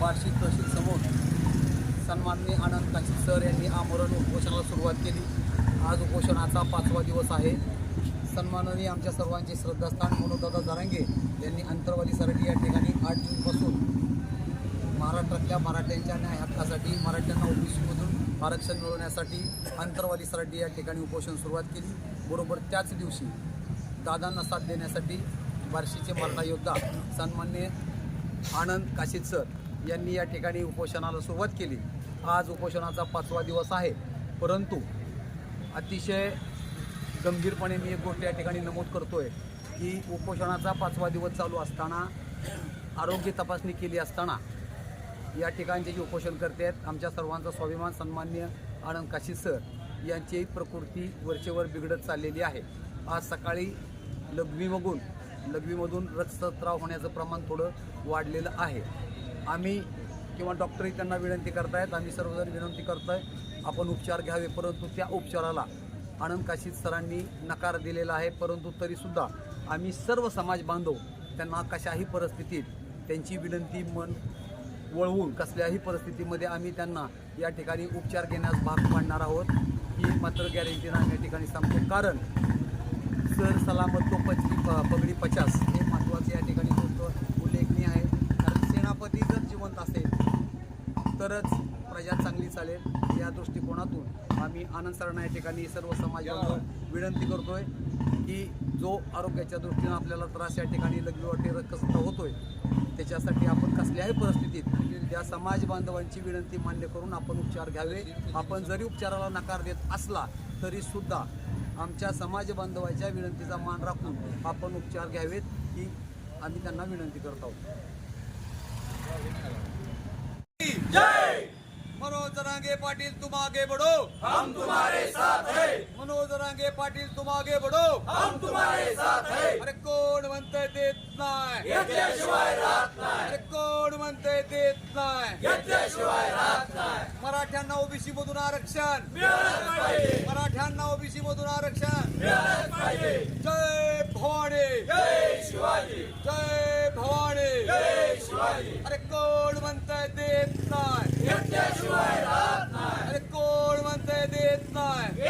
बार्शी तहसील समोर सन्माननीय आनंद काशी सर यांनी आमरण उपोषणाला सुरुवात केली. आज उपोषणाचा पाचवा दिवस आहे. सन्माननीय आमच्या सर्वांचे श्रद्धास्थान मनोदादा जरांगे यांनी अंतरवाली सरडी या ठिकाणी आठ जूनपासून महाराष्ट्रातल्या मराठ्यांच्या न्याय हक्कासाठी मराठ्यांना ओबीसीमधून आरक्षण मिळवण्यासाठी अंतरवाली सराटी या ठिकाणी उपोषण सुरुवात केली. बरोबर त्याच दिवशी दादांना साथ देण्यासाठी बार्शीचे मराठा योद्धा सन्मान्य आनंद काशीद सर यांनी या ठिकाणी उपोषणाला सुरुवात केली. आज उपोषणाचा पाचवा दिवस आहे. परंतु अतिशय गंभीरपणे मी एक गोष्ट या ठिकाणी नमूद करतो आहे की उपोषणाचा पाचवा दिवस चालू असताना आरोग्य तपासणी केली असताना या ठिकाणचे जे उपोषण करते आहेत आमच्या सर्वांचा स्वाभिमान सन्मान्य आनंद काशीद सर यांची प्रकृती वरचेवर बिघडत चाललेली आहे. आज सकाळी लघवीमधून लघवीमधून रक्तस्त्राव होण्याचं प्रमाण थोडं वाढलेलं आहे. आम्ही किंवा डॉक्टरही त्यांना विनंती करतायत आम्ही सर्वजण विनंती करतोय आपण उपचार घ्यावे परंतु त्या उपचाराला आनंद काशीद सरांनी नकार दिलेला आहे परंतु तरीसुद्धा आम्ही सर्व समाज बांधव त्यांना कशाही परिस्थितीत त्यांची विनंती मन वळवून कसल्याही परिस्थितीमध्ये आम्ही त्यांना या ठिकाणी उपचार घेण्यास भाग पाडणार आहोत. ही मात्र गॅरंटी नाही या ठिकाणी सांगतो. कारण सर सलामत तो पचली प- पगडी पचास हे महत्त्वाचे या ठिकाणी गोष्ट उल्लेखनीय आहे. कारण सेनापती जर जिवंत असेल तरच प्रजा चांगली चालेल या दृष्टिकोनातून. आम्ही आनंद सरांना या ठिकाणी सर्व समाजाला विनंती विनंती करतोय की जो आरोग्याच्या दृष्टीनं आपल्याला त्रास या ठिकाणी लघवीवाटे होतो होतोय त्याच्यासाठी आपण कसल्याही परिस्थितीत त्या समाज बांधवांची विनंती मान्य करून आपण उपचार घ्यावे. आपण जरी उपचाराला नकार देत असला तरी सुद्धा आमच्या समाज बांधवाच्या विनंतीचा मान राखून आपण उपचार घ्यावेत ही आम्ही त्यांना विनंती करत आहोत. मनोज रांगे पाटील तुम आगे बढ़ो। हम तुम्हारे साथ है। मनोज रांगे पाटील तुम आगे बढ़ो। हम तुम्हारे साथ है। अरे कोण म्हणतंय देत नाही घेतल्याशिवाय राहत नाही अरे कोण म्हणतंय देत नाही घेतल्याशिवाय राहत नाही मराठ्यांना ओबीसी मधून आरक्षण। मराठ्यांना ओबीसी मधून आरक्षण. जय भवानी. जय शिवाजी. जय भवानी. जय शिवाजी. अरे कोण म्हणतंय देत नाही? अरे कोण म्हणतंय देत नाही?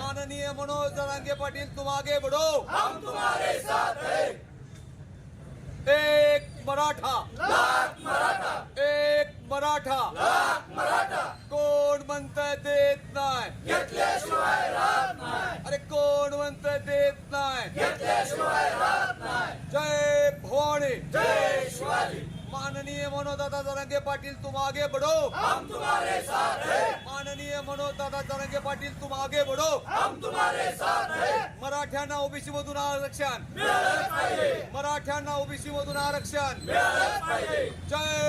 माननीय मनोज जरांगे पाटील तुम आगे बढ़ो एक मराठा. एक मराठा कोण म्हणतंय देत नाही घेतल्याशिवाय राहत नाही अरे कोण म्हणतंय देत नाही. घेतल्याशिवाय राहत नाही. जय भवानी. जय शिवाजी. माननीय मनोदादा जरंगे पाटील तुम आगे बढ़ो. हम तुम्हारे साथ हैं. माननीय मनोदादा जरंगे पाटील तुम आगे बढ़ो. हम तुम्हारे साथ हैं. मराठ्यांना ओबीसी मधून आरक्षण. मराठ्यांना ओबीसी मधून आरक्षण. जय